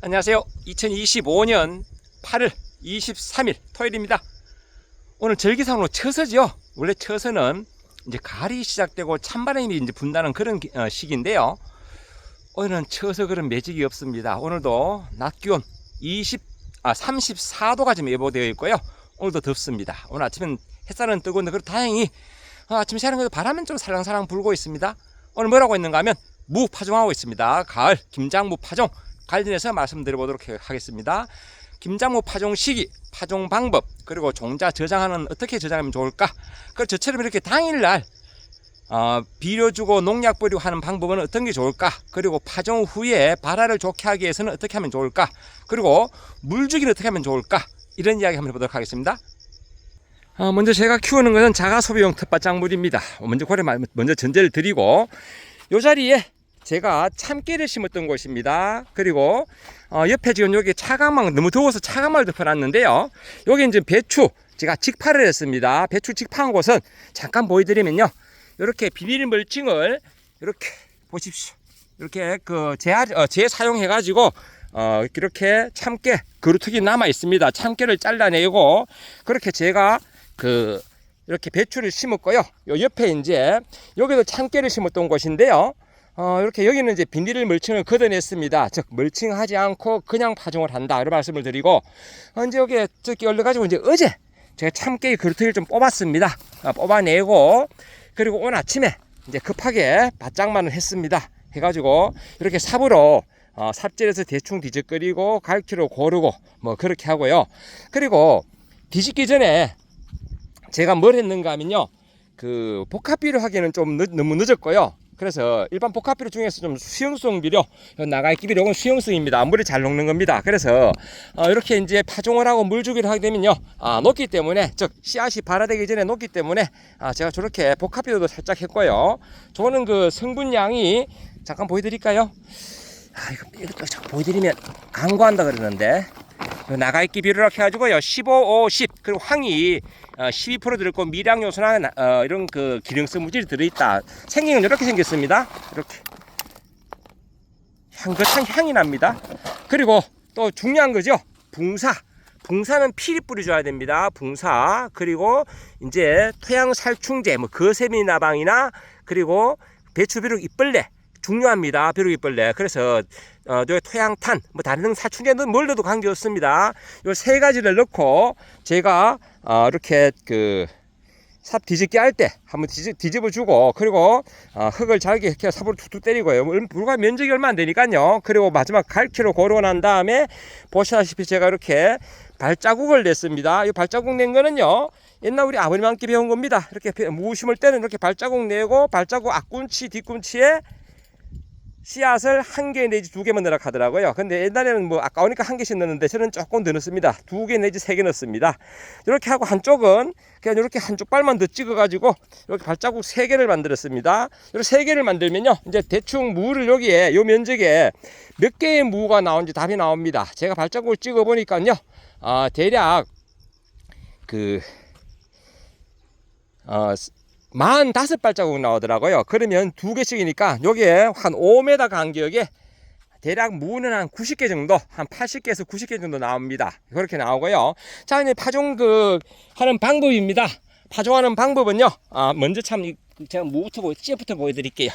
안녕하세요. 2025년 8월 23일 토요일입니다. 오늘 절기상으로 처서죠. 원래 처서는 이제 가을이 시작되고 찬바람이 이제 분다는 그런 기- 어, 시기인데요. 오늘은 처서 그런 매직이 없습니다. 오늘도 낮 기온 20, 아, 34도가 지금 예보되어 있고요. 오늘도 덥습니다. 오늘 아침엔 햇살은 있는데 그래도 다행히 어, 아침 시간에 그래도 바람은 좀 살랑살랑 불고 있습니다. 오늘 뭐라고 있는가 하면 무 파종하고 있습니다. 가을 김장무 파종 관련해서 말씀드려보도록 해- 하겠습니다. 김장무 파종 시기, 파종 방법, 그리고 종자 저장하는 어떻게 저장하면 좋을까? 그 저처럼 이렇게 당일날 어, 비료 주고 농약 뿌리고 하는 방법은 어떤 게 좋을까? 그리고 파종 후에 발화를 좋게 하기 위해서는 어떻게 하면 좋을까? 그리고 물 주기는 어떻게 하면 좋을까? 이런 이야기 한번 해보도록 하겠습니다. 어, 먼저 제가 키우는 것은 자가 소비용 텃밭 작물입니다. 먼저 고래 말- 먼저 전제를 드리고 요 자리에 제가 참깨를 심었던 곳입니다. 그리고 어, 옆에 지금 여기 차가망 너무 더워서 차가망을 덮어놨는데요. 여기 이제 배추 제가 직파를 했습니다. 배추 직파한 곳은 잠깐 보여드리면요. 이렇게 비닐 멀칭을 이렇게 보십시오. 이렇게 그 재활 어, 재사용해 가지고 어, 이렇게 참깨 그루터기 남아 있습니다. 참깨를 잘라내고 그렇게 제가 그 이렇게 배추를 심었고요. 요 옆에 이제 여기도 참깨를 심었던 곳인데요. 어, 이렇게 여기는 이제 비닐 멀칭을 걷어냈습니다. 즉, 멀칭하지 않고 그냥 파종을 한다. 이런 말씀을 드리고, 어, 이제 여기에 저기 올려가지고 이제 어제 제가 참깨 그루터기를 좀 뽑았습니다. 어, 뽑아내고, 그리고 오늘 아침에 이제 급하게 바짝만을 했습니다. 해가지고, 이렇게 삽으로 어, 삽질해서 대충 뒤적거리고, 갈퀴로 고르고, 뭐 그렇게 하고요. 그리고 뒤집기 전에 제가 뭘 했는가 하면요. 그 복합비료 하기에는 좀 늦, 너무 늦었고요. 그래서 일반 복합비료 중에서 좀 수용성 비료, 나가있기 비료, 이건 수용성입니다. 물이 잘 녹는 겁니다. 그래서 어, 이렇게 이제 파종을 하고 물 주기를 하게 되면요, 아, 녹기 때문에 즉 씨앗이 발화되기 전에 녹기 때문에 아, 제가 저렇게 복합비료도 살짝 했고요. 저는 그 성분량이 잠깐 보여드릴까요? 아, 이거 이거 참 보여드리면 강구한다 그러는데 그 나가있기 비료라고 해가지고요 15, 5, 10 그리고 황이 어, 12% 들었고 미량 요소나 나- 어, 이런 그 기능성 물질이 들어있다. 생긴 건 이렇게 생겼습니다. 이렇게. 향긋한 향이 납니다. 그리고 또 중요한 거죠. 붕사. 붕사는 필히 뿌려줘야 됩니다. 붕사. 그리고 이제 토양 살충제 뭐 거세미 나방이나 그리고 배추 비료 잎벌레 중요합니다. 벼룩 잎벌레. 그래서 어, 요 토양탄, 뭐 다른 사충제는 뭘 넣어도 관계없습니다. 요 세 가지를 넣고 제가 어, 이렇게 그 삽 뒤집기 할 때 한번 뒤집, 뒤집어 주고 그리고 어, 흙을 잘게 이렇게 삽으로 툭툭 때리고요. 뭐 불과 면적이 얼마 안 되니까요. 그리고 마지막 갈퀴로 고르고 난 다음에 보시다시피 제가 이렇게 발자국을 냈습니다. 이 발자국 낸 거는요. 옛날 우리 아버님 함께 배운 겁니다. 이렇게 무 심을 때는 이렇게 발자국 내고 발자국 앞꿈치 뒤꿈치에 씨앗을 한 개 내지 두 개만 넣으라 하더라고요. 근데 옛날에는 뭐 아까우니까 한 개씩 넣는데 저는 조금 더 넣습니다. 두 개 내지 세 개 넣습니다. 이렇게 하고 한쪽은 그냥 이렇게 한쪽 발만 더 찍어가지고 이렇게 발자국 세 개를 만들었습니다. 이렇게 세 개를 만들면요. 이제 대충 무를 여기에 요 면적에 몇 개의 무가 나온지 답이 나옵니다. 제가 발자국을 찍어 보니까요. 아, 대략 그 어, 45 발자국 나오더라고요. 그러면 두 개씩이니까 여기에 한 5m 간격에 대략 무는 한 90개 정도, 한 80개에서 90개 정도 나옵니다. 그렇게 나오고요. 자, 이제 파종 그 하는 방법입니다. 파종하는 방법은요. 아, 먼저 참 이- 제가 무부터 보여, 찌부터 보여드릴게요.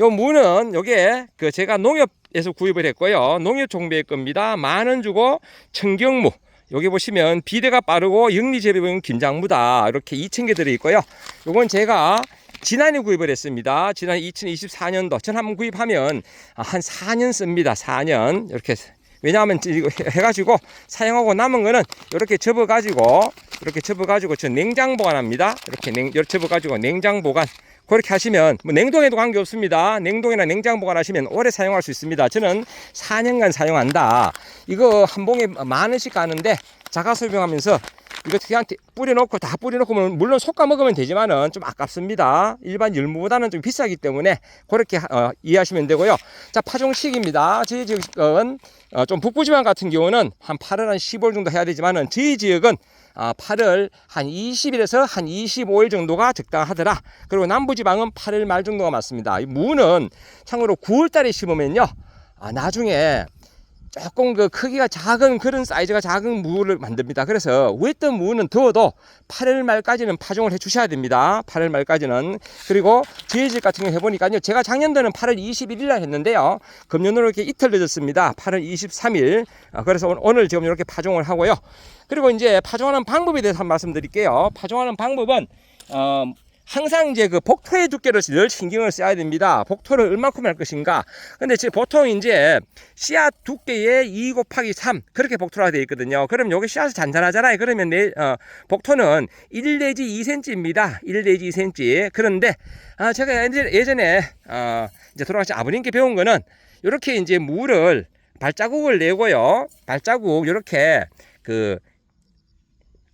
요 무는 요게 그 제가 농협에서 구입을 했고요. 농협 종배일 겁니다. 만 원 주고 청경무. 여기 보시면 비대가 빠르고 영리 재배용 김장무다. 이렇게 2,000개 들어있고요. 요건 제가 지난해 구입을 했습니다. 지난 2024년도 전 한번 구입하면 한 4년 씁니다. 4년 이렇게 왜냐하면 이거 해가지고 사용하고 남은 거는 이렇게 접어가지고 이렇게 접어가지고 저 냉장 보관합니다. 이렇게 냉 접어가지고 냉장 보관 그렇게 하시면 뭐 냉동에도 관계 없습니다. 냉동이나 냉장 보관하시면 오래 사용할 수 있습니다. 저는 4년간 사용한다. 이거 한 봉에 만 원씩 가는데 자가 소비하면서 이거 그냥 뿌려놓고 다 뿌려놓고 뭐 물론 솎아 먹으면 되지만은 좀 아깝습니다. 일반 열무보다는 좀 비싸기 때문에 그렇게 어, 이해하시면 되고요. 자 파종식입니다. 저희 지역은 어, 좀 북부 지방 같은 경우는 한 8월 한 15일 정도 해야 되지만은 저희 지역은 아, 8월 한 20일에서 한 25일 정도가 적당하더라. 그리고 남부지방은 8월 말 정도가 맞습니다. 이 무는 참고로 9월 달에 심으면요. 아, 나중에 조금 그 크기가 작은 그런 사이즈가 작은 무를 만듭니다. 그래서 웨트 무는 더워도 8월 말까지는 파종을 해 주셔야 됩니다. 8월 말까지는. 그리고 집 같은 경우 해보니까요. 제가 작년도는 8월 21일 날 했는데요. 금년으로 이렇게 이틀 늦었습니다. 8월 23일. 아, 그래서 오늘- 지금 이렇게 파종을 하고요. 그리고 이제 파종하는 방법에 대해서 한 말씀 드릴게요. 파종하는 방법은, 어, 항상 이제 그 복토의 두께를 늘 신경을 써야 됩니다. 복토를 얼마큼 할 것인가. 근데 지금 보통 이제 씨앗 두께의 2 곱하기 3 그렇게 복토가 되어 있거든요. 그럼 여기 씨앗이 잔잔하잖아요. 그러면 내 어, 복토는 1 내지 2cm입니다. 1 내지 2cm. 그런데 아, 제가 예전에 어, 이제 돌아가신 아버님께 배운 거는 이렇게 이제 물을 발자국을 내고요. 발자국 이렇게 그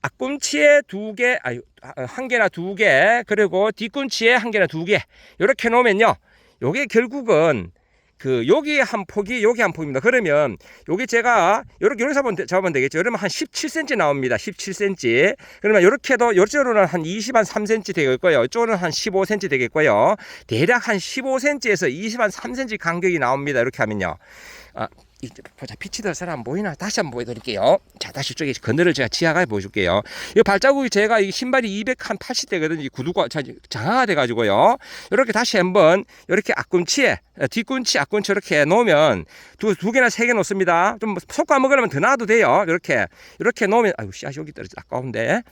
앞꿈치에 두 개, 아니, 한 개나 두 개, 그리고 뒤꿈치에 한 개나 두 개, 이렇게 놓으면요. 요게 결국은 그 여기 한 폭이 여기 한 폭입니다. 그러면 여기 제가 이렇게 여기서 잡으면, 되- 잡으면 되겠죠. 그러면 한 17cm 나옵니다. 17cm. 그러면 이렇게도 이쪽으로는 한 20, 한 3cm 되겠고요. 이쪽으로는 한 15cm 되겠고요. 대략 한 15cm에서 20, 한 3cm 간격이 나옵니다. 이렇게 하면요. 아, 보자 피치 들 사람 보이나 다시 한번 보여드릴게요. 자 다시 이쪽에 그늘을 제가 지하가 보여줄게요. 이 발자국이 제가 이 신발이 200한 80대거든요. 이 구두가 자- 장화가 돼가지고요. 이렇게 다시 한번 이렇게 앞꿈치에 어, 뒤꿈치 앞꿈치 이렇게 놓으면 두, 두 개나 세 개 놓습니다. 좀 섞어 먹으려면 더 놔도 돼요. 이렇게 이렇게 놓으면 아유 씨앗 여기 떨어져 아까운데.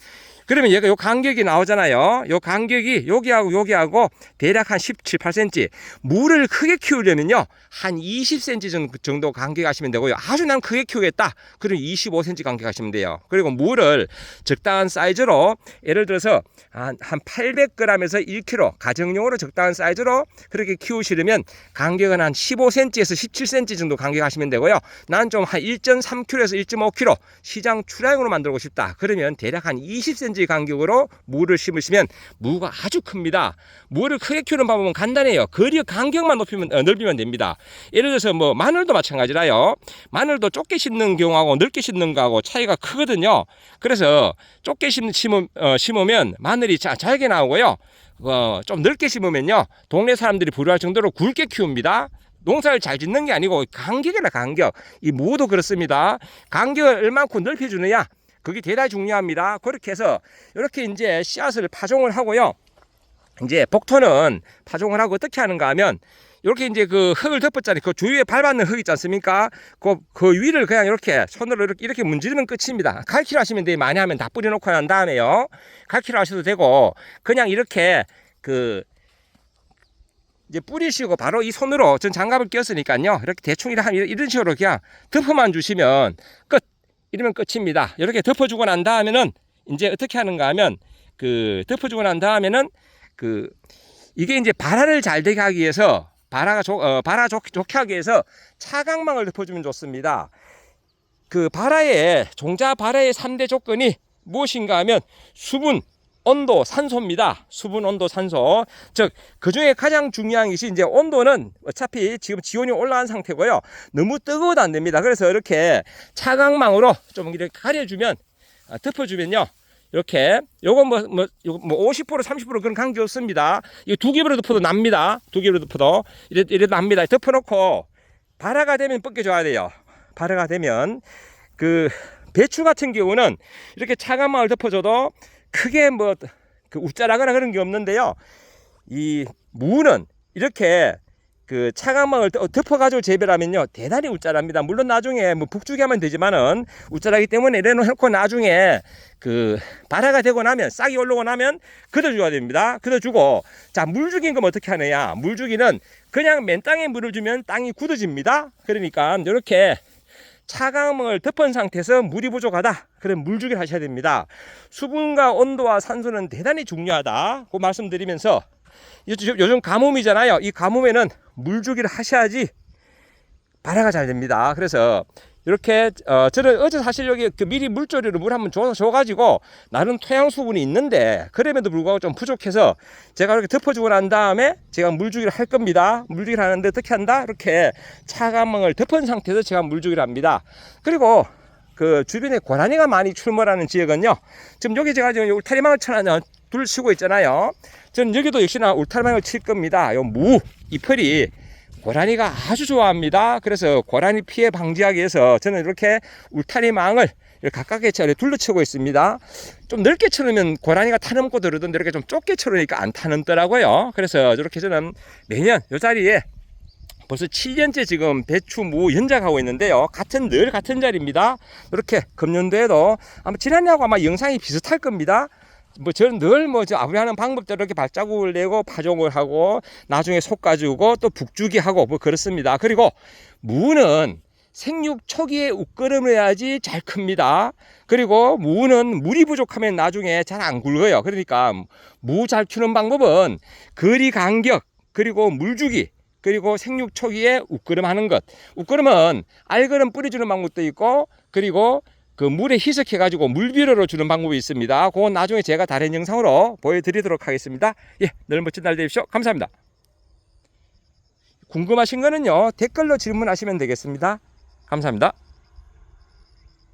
그러면 얘가 요 간격이 나오잖아요. 요 간격이 여기하고 여기하고 대략 한 17, 8cm. 물을 크게 키우려면요. 한 20cm 정도- 정도 간격하시면 되고요. 아주 난 크게 키우겠다. 그럼 25cm 간격하시면 돼요. 그리고 물을 적당한 사이즈로 예를 들어서 한, 한 800g에서 1kg 가정용으로 적당한 사이즈로 그렇게 키우시려면 간격은 한 15cm에서 17cm 정도 간격하시면 되고요. 난 좀 한 1.3kg에서 1.5kg 시장 출하용으로 만들고 싶다. 그러면 대략 한 20cm 간격으로 무를 심으시면 무가 아주 큽니다. 무를 크게 키우는 방법은 간단해요. 거리 간격만 높이면 어, 넓이면 됩니다. 예를 들어서 뭐 마늘도 마찬가지라 요. 마늘도 좁게 심는 경우하고 넓게 심는 거하고 차이가 크거든요. 그래서 좁게 심, 심으, 어, 심으면 마늘이 자, 잘게 나오고요. 어, 좀 넓게 심으면요. 동네 사람들이 부러워할 정도로 굵게 키웁니다. 농사를 잘 짓는 게 아니고 간격이라 간격. 이 무도 그렇습니다. 간격을 얼만큼 넓혀주느냐. 그게 대단히 중요합니다. 그렇게 해서 이렇게 이제 씨앗을 파종을 하고요. 이제 복토는 파종을 하고 어떻게 하는가 하면 이렇게 이제 그 흙을 덮었잖아요. 그 주위에 밟았는 흙 있지 않습니까? 그, 그 위를 그냥 이렇게 손으로 이렇게, 이렇게 문지르면 끝입니다. 갈퀴로 하시면 돼요. 많이 하면 다 뿌려놓고 난 다음에요. 갈퀴로 하셔도 되고 그냥 이렇게 그 이제 뿌리시고 바로 이 손으로 전 장갑을 꼈으니까요. 이렇게 대충 이런, 이런 식으로 그냥 덮어만 주시면 끝. 이러면 끝입니다. 이렇게 덮어주고 난 다음에는 이제 어떻게 하는가 하면 그 덮어주고 난 다음에는 그 이게 이제 발화를 잘 되게 하기 위해서 발화가 좋, 어, 발화 좋, 좋게 하기 위해서 차광망을 덮어주면 좋습니다. 그 발화의 종자 발화의 3대 조건이 무엇인가 하면 수분, 온도, 산소입니다. 수분, 온도, 산소. 즉, 그 중에 가장 중요한 것이 이제 온도는 어차피 지금 지온이 올라간 상태고요. 너무 뜨거워도 안 됩니다. 그래서 이렇게 차광망으로 좀 이렇게 가려주면, 아, 덮어주면요. 이렇게 요거 뭐뭐 뭐 50% 30% 그런 관계 없습니다. 이거 두 개로 덮어도 납니다. 두 개로 덮어도 이래 이래 납니다. 덮어놓고 발화가 되면 벗겨줘야 돼요. 발화가 되면 그 배추 같은 경우는 이렇게 차가망을 덮어줘도 크게 뭐그 웃자라거나 그런 게 없는데요. 이 무는 이렇게 그 차가망을 덮어가지고 재배하면요 대단히 웃자랍니다. 물론 나중에 뭐 북주기 하면 되지만은 웃자라기 때문에 이래놓고 나중에 그 발화가 되고 나면 싹이 올라오고 나면 걷어줘야 됩니다. 걷어주고 자물 죽인 건 어떻게 하느냐? 물 죽이는 그냥 맨 땅에 물을 주면 땅이 굳어집니다. 그러니까 이렇게 차가움을 덮은 상태에서 물이 부족하다. 그럼 물주기를 하셔야 됩니다. 수분과 온도와 산소는 대단히 중요하다. 그 말씀드리면서 요즘, 요즘 가뭄이잖아요. 이 가뭄에는 물주기를 하셔야지 발화가 잘 됩니다. 그래서 이렇게 어, 저는 어제 사실 여기 그 미리 물조리로 물 한번 줘, 줘가지고 나름 토양 수분이 있는데 그럼에도 불구하고 좀 부족해서 제가 이렇게 덮어주고 난 다음에 제가 물주기를 할 겁니다. 물주기를 하는데 어떻게 한다? 이렇게 차가망을 덮은 상태에서 제가 물주기를 합니다. 그리고 그 주변에 고라니가 많이 출몰하는 지역은요. 지금 여기 제가 지금 울타리망을 쳐놔 둘 치고 있잖아요. 저는 여기도 역시나 울타리망을 칠 겁니다. 요무 잎풀이 고라니가 아주 좋아합니다. 그래서 고라니 피해 방지하기 위해서 저는 이렇게 울타리망을 가깝게 처리 둘러치고 있습니다. 좀 넓게 쳐놓으면 고라니가 타넘고 들어던데 이렇게 좀 좁게 쳐놓으니까 안 타넘더라고요. 그래서 이렇게 저는 매년 이 자리에 벌써 7년째 지금 배추 무 연작하고 있는데요. 같은 늘 같은 자리입니다. 이렇게 금년도에도 아마 지난해하고 아마 영상이 비슷할 겁니다. 뭐 저는 늘뭐 아무리 하는 방법대로 이렇게 발자국을 내고 파종을 하고 나중에 솎아주고 또 북주기 하고 뭐 그렇습니다. 그리고 무는 생육 초기에 웃거름을 해야지 잘 큽니다. 그리고 무는 물이 부족하면 나중에 잘 안 굵어요. 그러니까 무 잘 키우는 방법은 거리 간격 그리고 물 주기 그리고 생육 초기에 웃거름 하는 것. 웃거름은 알거름 뿌려주는 방법도 있고 그리고 그 물에 희석해 가지고 물비료로 주는 방법이 있습니다. 그건 나중에 제가 다른 영상으로 보여드리도록 하겠습니다. 예, 늘 멋진 날 되십시오. 감사합니다. 궁금하신 거는요 댓글로 질문하시면 되겠습니다. 감사합니다.